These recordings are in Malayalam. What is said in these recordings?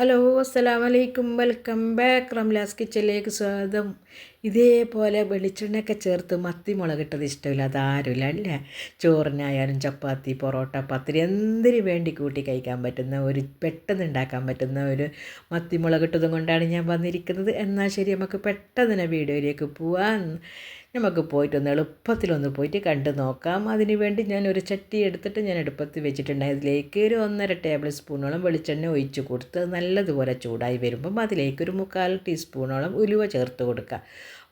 ഹലോ അസ്സലാമലൈക്കും. Welcome back. റംലാസ് കിച്ചനിലേക്ക് സ്വാഗതം. ഇതേപോലെ വെളിച്ചെണ്ണയൊക്കെ ചേർത്ത് മത്തി മുളകിട്ടത് ഇഷ്ടമില്ല. അതാരുമില്ല അല്ലേ? ചോറിനായാലും ചപ്പാത്തി പൊറോട്ട പത്തിരി എന്തിനു വേണ്ടി കൂട്ടി കഴിക്കാൻ പറ്റുന്ന ഒരു പെട്ടെന്ന് ഉണ്ടാക്കാൻ പറ്റുന്ന ഒരു മത്തി മുളകിട്ടതും കൊണ്ടാണ് ഞാൻ വന്നിരിക്കുന്നത്. എന്നാൽ ശരി നമുക്ക് പെട്ടെന്ന് വീഡിയോയിലേക്ക് പോവാൻ നമുക്ക് പോയിട്ടൊന്ന് എളുപ്പത്തിലൊന്ന് പോയിട്ട് കണ്ടു നോക്കാം. അതിന് വേണ്ടി ഞാൻ ഒരു ചട്ടി എടുത്തിട്ട് ഞാൻ അടുപ്പത്ത് വെച്ചിട്ടുണ്ട്. അതിലേക്ക് ഒരു ഒന്നര ടേബിൾ സ്പൂണോളം വെളിച്ചെണ്ണ ഒഴിച്ച് കൊടുത്ത് നല്ലതുപോലെ ചൂടായി വരുമ്പം അതിലേക്ക് ഒരു മുക്കാൽ ടീസ്പൂണോളം ഉലുവ ചേർത്ത് കൊടുക്കുക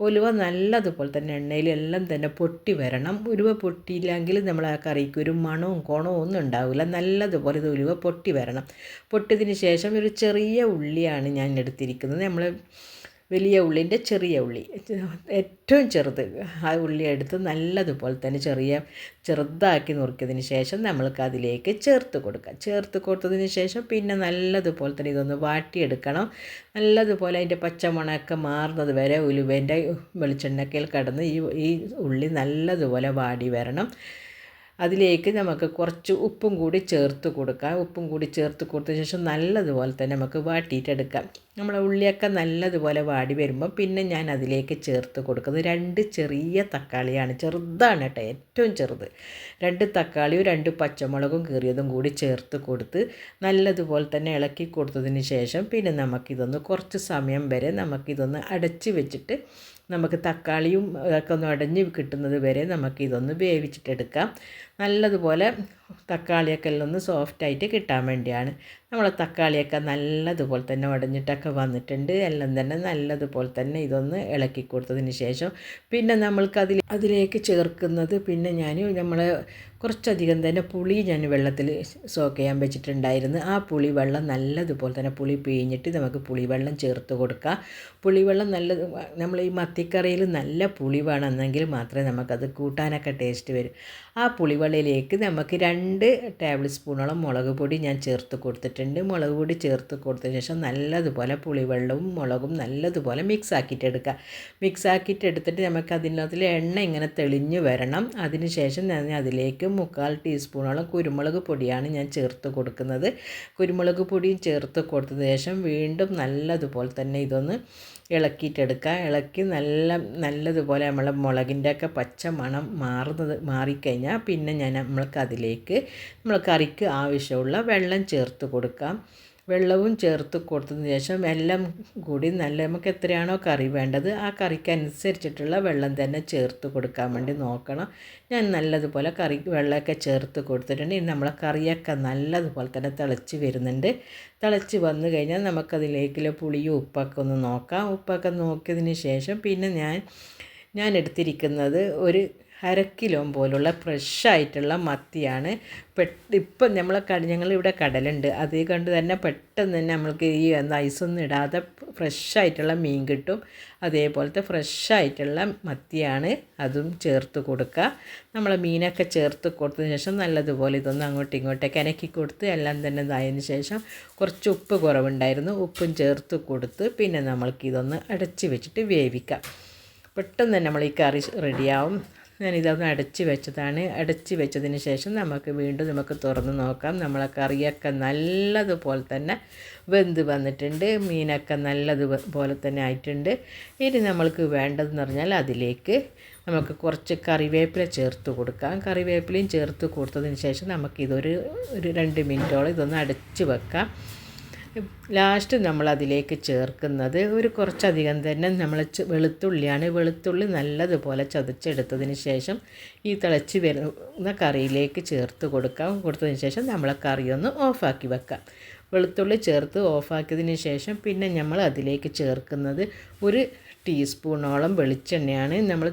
ഉലുവ നല്ലതുപോലെ തന്നെ എണ്ണയിൽ എല്ലാം തന്നെ പൊട്ടി വരണം. ഉലുവ പൊട്ടിയില്ലെങ്കിൽ നമ്മൾ ആ കറിക്ക് ഒരു മണവും കോണവും ഒന്നും ഉണ്ടാവില്ല. നല്ലതുപോലെ ഇത് ഉലുവ പൊട്ടി വരണം. പൊട്ടിയതിന് ശേഷം ഒരു ചെറിയ ഉള്ളിയാണ് ഞാൻ എടുത്തിരിക്കുന്നത്. നമ്മൾ വലിയ ഉള്ളിന്റെ ചെറിയ ഉള്ളി. ഏറ്റവും ചെറുത്. ആ ഉള്ളി എടുത്ത് നല്ലതുപോലെ തന്നെ ചെറിയ ചെറുതാക്കി നുറുക്കിയതിന് ശേഷം നമ്മൾക്ക് അതിലേക്ക് ചേർത്ത് കൊടുക്കുക ചേർത്ത് കൊടുത്തതിന് ശേഷം പിന്നെ നല്ലതുപോലെ തന്നെ ഇതൊന്ന് വാട്ടിയെടുക്കണം. നല്ലതുപോലെ അതിന്റെ പച്ചമണമൊക്കെ മാറുന്നത് വരെ ഉലുവേന്റെ വെളിച്ചെണ്ണക്കയിൽ കടന്ന് ഈ ഈ ഉള്ളി നല്ലതുപോലെ വാടി വരണം. അതിലേക്ക് നമുക്ക് കുറച്ച് ഉപ്പും കൂടി ചേർത്ത് കൊടുക്കാം. ഉപ്പും കൂടി ചേർത്ത് കൊടുത്ത ശേഷം നല്ലതുപോലെ തന്നെ നമുക്ക് വാട്ടിയിട്ടെടുക്കാം. നമ്മളെ ഉള്ളിയൊക്കെ നല്ലതുപോലെ വാടി വരുമ്പോൾ പിന്നെ ഞാൻ അതിലേക്ക് ചേർത്ത് കൊടുക്കുന്നത് രണ്ട് ചെറിയ തക്കാളിയാണ്. ചെറുതാണ് കേട്ടോ ഏറ്റവും ചെറുത്. രണ്ട് തക്കാളിയും രണ്ട് പച്ചമുളകും കീറിയതും കൂടി ചേർത്ത് കൊടുത്ത് നല്ലതുപോലെ തന്നെ ഇളക്കി കൊടുത്തതിന് ശേഷം പിന്നെ നമുക്കിതൊന്ന് കുറച്ച് സമയം വരെ നമുക്കിതൊന്ന് അടച്ച് വെച്ചിട്ട് നമുക്ക് തക്കാളിയും ഒക്കെ ഒന്ന് അടഞ്ഞ് കിട്ടുന്നത് വരെ നമുക്ക് നമുക്കിതൊന്ന് വേവിച്ചിട്ടെടുക്കാം. നല്ലതുപോലെ തക്കാളിയൊക്കെ എല്ലാം ഒന്ന് സോഫ്റ്റായിട്ട് കിട്ടാൻ വേണ്ടിയാണ്. നമ്മൾ തക്കാളിയൊക്കെ നല്ലതുപോലെ തന്നെ ഉടഞ്ഞിട്ടൊക്കെ വന്നിട്ടുണ്ട്. എല്ലാം തന്നെ നല്ലതുപോലെ തന്നെ ഇതൊന്ന് ഇളക്കി കൊടുത്തതിന് ശേഷം പിന്നെ നമ്മൾക്ക് അതിൽ അതിലേക്ക് ചേർക്കുന്നത് പിന്നെ ഞാൻ നമ്മൾ കുറച്ചധികം തന്നെ പുളി ഞാൻ വെള്ളത്തിൽ സോക്ക് ചെയ്യാൻ വെച്ചിട്ടുണ്ടായിരുന്നു. ആ പുളി വെള്ളം നല്ലതുപോലെ തന്നെ പുളി പിഴിഞ്ഞിട്ട് നമുക്ക് പുളിവെള്ളം ചേർത്ത് കൊടുക്കാം. പുളിവെള്ളം നല്ല നമ്മൾ ഈ മത്തിക്കറിയിൽ നല്ല പുളി വേണമെന്നെങ്കിൽ മാത്രമേ നമുക്കത് കൂട്ടാനൊക്കെ ടേസ്റ്റ് വരും. ആ പുളിവെള്ളയിലേക്ക് നമുക്ക് രണ്ട് ടേബിൾ സ്പൂണോളം മുളക് പൊടി ഞാൻ ചേർത്ത് കൊടുത്തിട്ടുണ്ട്. മുളക് പൊടി ചേർത്ത് കൊടുത്തതിന് ശേഷം നല്ലതുപോലെ പുളിവെള്ളവും മുളകും നല്ലതുപോലെ മിക്സ് ആക്കിയിട്ട് എടുക്കുക. മിക്സ് ആക്കിയിട്ട് എടുത്തിട്ട് നമുക്ക് അതിനകത്തിൽ എണ്ണ ഇങ്ങനെ തെളിഞ്ഞ് വരണം. അതിന് ശേഷം ഞാൻ അതിലേക്ക് മുക്കാൽ ടീസ്പൂണോളം കുരുമുളക് പൊടിയാണ് ഞാൻ ചേർത്ത് കൊടുക്കുന്നത്. കുരുമുളക് പൊടിയും ചേർത്ത് കൊടുത്തതിന് ശേഷം വീണ്ടും നല്ലതുപോലെ തന്നെ ഇതൊന്ന് ഇളക്കിയിട്ടെടുക്കുക ഇളക്കി നല്ല നല്ലതുപോലെ നമ്മളെ മുളകിന്റെ ഒക്കെ പച്ച മണം മാറുന്നത് മാറിക്കഴിഞ്ഞാൽ പിന്നെ ഞാൻ നമ്മൾക്ക് അതിലേക്ക് നമ്മൾ കറിക്ക് ആവശ്യമുള്ള വെള്ളം ചേർത്ത് കൊടുക്കാം. വെള്ളവും ചേർത്ത് കൊടുത്തതിന് ശേഷം എല്ലാം കൂടി നല്ല നമുക്ക് എത്രയാണോ കറി വേണ്ടത് ആ കറിക്ക് അനുസരിച്ചിട്ടുള്ള വെള്ളം തന്നെ ചേർത്ത് കൊടുക്കാൻ വേണ്ടി നോക്കണം. ഞാൻ നല്ലതുപോലെ കറി വെള്ളമൊക്കെ ചേർത്ത് കൊടുത്തിട്ടുണ്ട്. ഇനി നമ്മളെ കറിയൊക്കെ നല്ലതുപോലെ തന്നെ തിളച്ച് വരുന്നുണ്ട്. തിളച്ച് വന്നു കഴിഞ്ഞാൽ നമുക്കതിലേക്കുള്ള പുളിയും ഉപ്പൊക്കെ ഒന്ന് നോക്കാം. ഉപ്പൊക്കെ നോക്കിയതിന് ശേഷം പിന്നെ ഞാൻ ഞാൻ എടുത്തിരിക്കുന്നത് ഒരു അര കിലോ പോലുള്ള ഫ്രഷായിട്ടുള്ള മത്തിയാണ്. പെട്ട് ഇപ്പം നമ്മളെ കട ഞങ്ങളിവിടെ കടലുണ്ട്. അത് കണ്ട് തന്നെ പെട്ടെന്ന് തന്നെ നമ്മൾക്ക് ഈ ഐസൊന്നും ഇടാതെ ഫ്രഷ് ആയിട്ടുള്ള മീൻ കിട്ടും. അതേപോലത്തെ ഫ്രഷായിട്ടുള്ള മത്തിയാണ് അതും ചേർത്ത് കൊടുക്കുക നമ്മൾ മീനൊക്കെ ചേർത്ത് കൊടുത്തതിന് ശേഷം നല്ലതുപോലെ ഇതൊന്ന് അങ്ങോട്ടും ഇങ്ങോട്ടേക്ക് അനക്കി കൊടുത്ത് എല്ലാം തന്നെ ഇതായതിന് ശേഷം കുറച്ച് ഉപ്പ് കുറവുണ്ടായിരുന്നു. ഉപ്പും ചേർത്ത് കൊടുത്ത് പിന്നെ നമ്മൾക്ക് ഇതൊന്ന് അടച്ച് വെച്ചിട്ട് വേവിക്കാം. പെട്ടെന്ന് തന്നെ നമ്മൾ ഈ കറി റെഡിയാവും. ഞാനിതൊന്ന് അടച്ച് വെച്ചതാണ്. അടച്ച് വെച്ചതിന് ശേഷം നമുക്ക് വീണ്ടും നമുക്ക് തുറന്ന് നോക്കാം. നമ്മളെ കറിയൊക്കെ നല്ലതുപോലെ തന്നെ വെന്ത് വന്നിട്ടുണ്ട്. മീനൊക്കെ നല്ലതുപോലെ തന്നെ ആയിട്ടുണ്ട്. ഇനി നമ്മൾക്ക് വേണ്ടതെന്ന് പറഞ്ഞാൽ അതിലേക്ക് നമുക്ക് കുറച്ച് കറിവേപ്പില ചേർത്ത് കൊടുക്കാം. കറിവേപ്പിലയും ചേർത്ത് കൊടുത്തതിന് ശേഷം നമുക്കിതൊരു ഒരു രണ്ട് മിനിറ്റോളം ഇതൊന്ന് അടച്ച് വെക്കാം. ലാസ്റ്റ് നമ്മൾ അതിലേക്ക് ചേർക്കുന്നത് ഒരു കുറച്ചധികം തന്നെ നമ്മൾ വെളുത്തുള്ളിയാണ്. വെളുത്തുള്ളി നല്ലതുപോലെ ചതച്ചെടുത്തതിന് ശേഷം ഈ തിളച്ച് വരുന്ന കറിയിലേക്ക് ചേർത്ത് കൊടുക്കാം. കൊടുത്തതിന് ശേഷം നമ്മളെ കറിയൊന്ന് ഓഫാക്കി വെക്കാം. വെളുത്തുള്ളി ചേർത്ത് ഓഫാക്കിയതിന് ശേഷം പിന്നെ നമ്മൾ അതിലേക്ക് ചേർക്കുന്നത് ഒരു ടീസ്പൂണോളം വെളിച്ചെണ്ണയാണ്. നമ്മൾ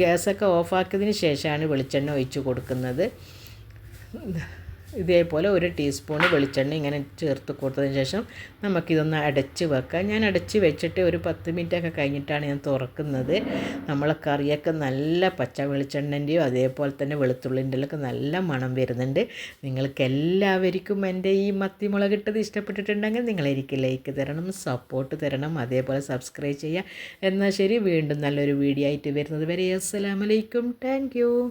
ഗ്യാസൊക്കെ ഓഫാക്കിയതിന് ശേഷമാണ് വെളിച്ചെണ്ണ ഒഴിച്ച് കൊടുക്കുന്നത്. ഇതേപോലെ ഒരു ടീസ്പൂൺ വെളിച്ചെണ്ണ ഇങ്ങനെ ചേർത്ത് കൊടുത്തതിന് ശേഷം നമുക്കിതൊന്ന് അടച്ച് വെക്കാം. ഞാൻ അടച്ച് വെച്ചിട്ട് ഒരു പത്ത് മിനിറ്റൊക്കെ കഴിഞ്ഞിട്ടാണ് ഞാൻ തുറക്കുന്നത്. നമ്മളെ കറിയൊക്കെ നല്ല പച്ച വെളിച്ചെണ്ണന്റെയും അതേപോലെ തന്നെ വെളുത്തുള്ളിന്റെയൊക്കെ നല്ല മണം വരുന്നുണ്ട്. നിങ്ങൾക്ക് എല്ലാവർക്കും എന്റെ ഈ മത്തിമുളക് ഇട്ടത് ഇഷ്ടപ്പെട്ടിട്ടുണ്ടെങ്കിൽ നിങ്ങൾ എനിക്ക് ലൈക്ക് തരണം സപ്പോർട്ട് തരണം അതേപോലെ സബ്സ്ക്രൈബ് ചെയ്യുക. എന്നാൽ ശരി വീണ്ടും നല്ലൊരു വീഡിയോ ആയിട്ട് വരുന്നത് വരെ അസ്സലാമലൈക്കും താങ്ക്